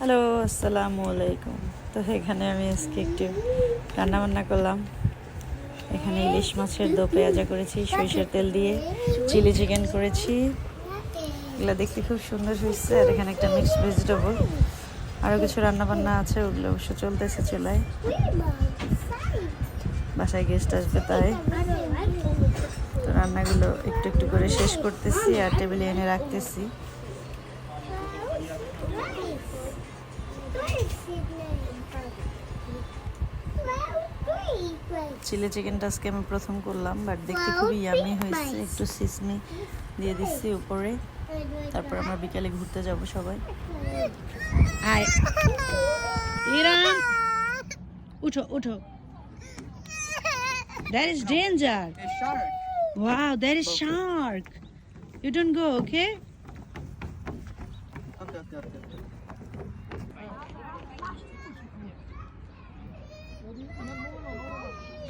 Hello, আসসালামু আলাইকুম। তো এখানে আমি আজকে একটু রান্না বান্না করলাম। এখানে ইলিশ মাছের দো পেঁয়াজা করেছি, সরিষার তেল দিয়ে, চিলি চিকেন করেছি। এগুলো দেখতে খুব সুন্দর হয়েছে। আর এখানে একটা মিক্সড ভেজিটেবল আরও কিছু রান্না বান্না আছে, ওগুলো অবশ্য চলতেছে চুলায়। বাসায় গেস্ট আসবে তাই। তো রান্নাগুলো একটু একটু করে শেষ করতেছি আর টেবিলে এনে রাখতেছি। চিলি চিকেনটা আজকে আমি প্রথম করলাম বাট দেখতে খুবই ইয়ামি হয়েছে। একটু সিসমি দিয়ে দিচ্ছি উপরে। তারপর আমরা বিকালে ঘুরতে যাব সবাই। আয় ইরান উঠো উঠো। That is danger. A shark. Wow, that is shark. You don't go, okay?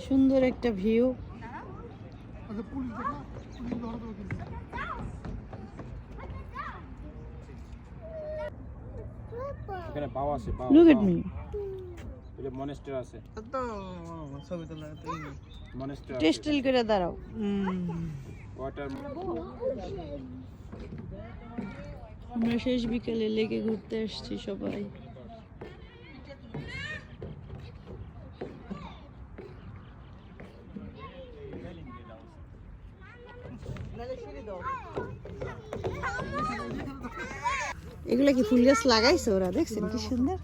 সুন্দর একটা ভিউ। এখানে পাওয়া আছে পাওয়া লুক এট মি এটা মনেস্টার আছে। তো ছবি তো। মনেস্টার টেস্টেল করে দাঁড়াও। ওয়াটার আমরা শেষ বিকেলে লেগে ঘুরতে আসছি সবাই। এগুলা কি ফুল গাছ লাগাইছে ওরা? দেখছেন কি সুন্দর?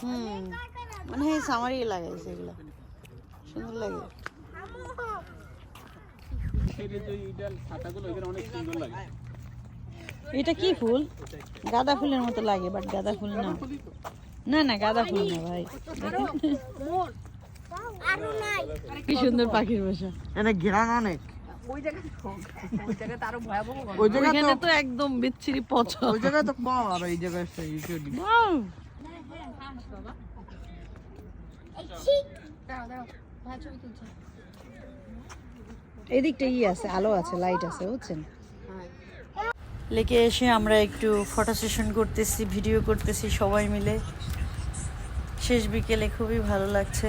হুম। মানে সামারি লাগাইছে এগুলা। সুন্দর লাগে। এটা কি ফুল? গাঁদা ফুলের মতো লাগে বাট গাঁদা ফুল না। না না, গাঁদা ফুল না ভাই। দেখেন। কি সুন্দর পাখির বাসা। এনে ঘেরান অনেক। ওই জায়গা ওইখানে তো তো একদম বিচ্ছিরি পচা। ওই জায়গায় তো কম আর এই জায়গায় এদিকটা ই আছে আলো আছে লাইট আছে বুঝছেন? লেকে এসে আমরা একটু ফটো সেশন করতেছি ভিডিও করতেছি সবাই মিলে। শেষ বিকেলে খুবই ভালো লাগছে।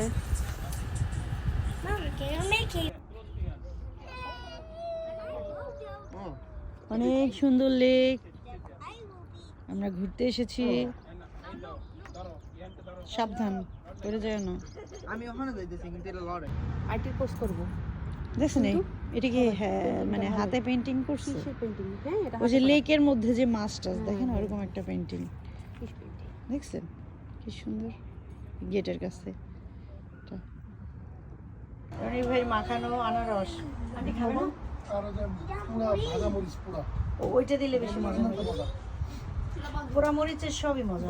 অনেক সুন্দর লেক। আমরা ঘুরতে এসেছি। সাবধান করে যায় না। আমি ওখানে যাইতেছি কিন্তু এটা লড়ে। আর্টের কোর্স করব। দেখছেন? এটা কি হ্যাঁ, মানে হাতে পেন্টিং করছে? কিসের পেন্টিং হ্যাঁ এটা ওই যে লেকের মধ্যে যে মাছ টাছ দেখেন ওরকম একটা পেন্টিং কিস পেন্টিং দেখছেন? কি সুন্দর। গেটের কাছে। রনি ভাই মাখানো আনারস। আপনি খাবেন ওইটা দিলে বেশি মজা পোড়া মরিচের সবই মজা।